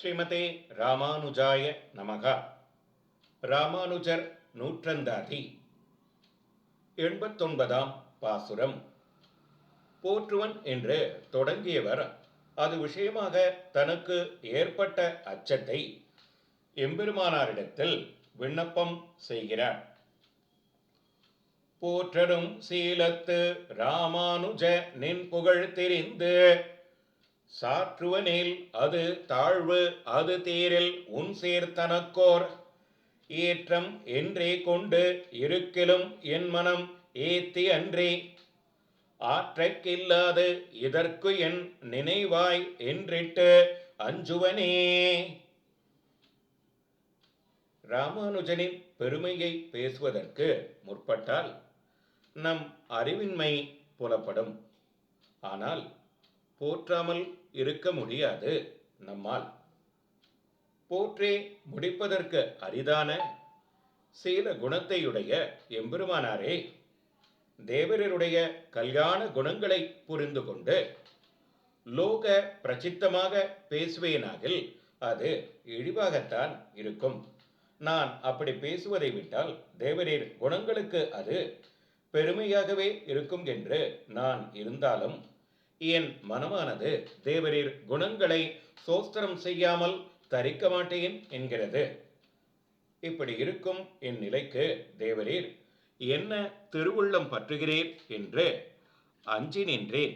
ஸ்ரீமதே ராமானுஜாய நமகா. ராமானுஜர் நூற்றந்தாதி. எண்பத்தொன்பதாம் பாசுரம். போற்றுவன் என்று தொடங்கியவர் அது விஷயமாக தனக்கு ஏற்பட்ட அச்சத்தை எம்பெருமானாரிடத்தில் விண்ணப்பம் செய்கிறார். போற்றரும் சீலத்து ராமானுஜ நின் புகழ் தெரிந்து சாற்றுவனில் அது தாழ்வு அது தேரில் உன் சேர்த்தனக்கோர் ஏற்றம் என்றே கொண்டு இருக்கிலும் என் மனம் ஏத்தி அன்றே. ஆற்றைக்கில்லாது இதற்கு என் நினைவாய் என்றிட்டு அஞ்சுவனே. ராமானுஜனின் பெருமையை பேசுவதற்கு முற்பட்டால் நம் அறிவின்மை புலப்படும். ஆனால் போற்றாமல் இருக்க முடியாது. நம்மால் போற்றே முடிப்பதற்கு அரிதான சீல குணத்தையுடைய எம்பெருமானாரே தேவரருடைய கல்யாண குணங்களை புரிந்து கொண்டு லோக பிரசித்தமாக பேசுவேனாகில் அது இழிவாகத்தான் இருக்கும். நான் அப்படி பேசுவதை விட்டால் தேவரீர் குணங்களுக்கு அது பெருமையாகவே இருக்கும் என்று நான் இருந்தாலும் என் மனமானது தேவரீர் குணங்களை சோஸ்திரம் செய்யாமல் தரிக்க மாட்டேன் என்கிறது. இப்படி இருக்கும் என் நிலைக்கு தேவரீர் என்ன திருவுள்ளம் பற்றுகிறேன் என்று அஞ்சி நின்றேன்.